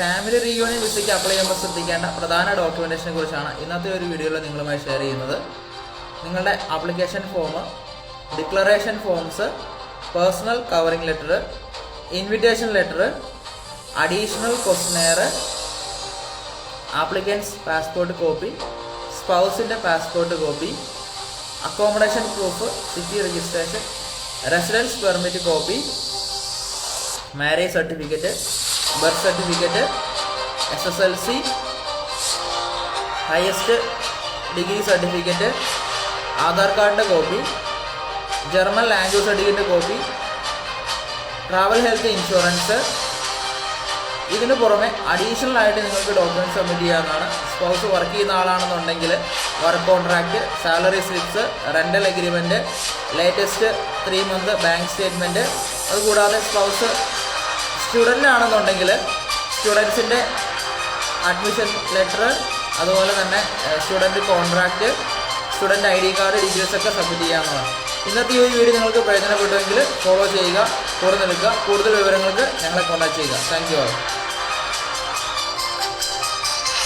Family reunion വിസയ്ക്ക് apply ചെയ്യുമ്പോൾ ശ്രദ്ധിക്കേണ്ട പ്രധാന ഡോക്യുമെന്റേഷനെ കുറിച്ചാണ് ഇന്നത്തെ ഒരു വീഡിയോയിൽ നിങ്ങളുമായി ഷെയർ ചെയ്യുന്നത്. നിങ്ങളുടെ application form declaration forms personal covering letter invitation letter additional questionnaire applicants passport copy സ്പൗസിന്റെ passport copy accommodation proof city registration residence permit copy marriage certificate birth certificate S S L C highest degree certificate Aadhaar കാർഡിന്റെ copy German language certificate copy travel health insurance ഇതിന് പുറമെ additional ആയിട്ട് നിങ്ങൾക്ക് document submit ചെയ്യാവുന്നതാണ്. Spouse work ചെയ്യുന്ന ആളാണെന്നുണ്ടെങ്കിൽ work contract salary slips rental agreement latest three month bank statement അതുകൂടാതെ spouse student ആണെന്നുണ്ടെങ്കിൽ സ്റ്റുഡൻസിന്റെ അഡ്മിഷൻ ലെറ്റർ അതുപോലെ തന്നെ student contract student I D card details ഒക്കെ സബ്മിറ്റ് ചെയ്യാവുന്നതാണ്. ഇന്നത്തെ ഈ ഒരു വീഡിയോ നിങ്ങൾക്ക് പ്രയോജനപ്പെട്ടുവെങ്കിൽ ഫോളോ ചെയ്യുക കൂടെ നിൽക്കുക കൂടുതൽ വിവരങ്ങൾക്ക് ഞങ്ങളെ കോൺടാക്ട് ചെയ്യുക. Thank you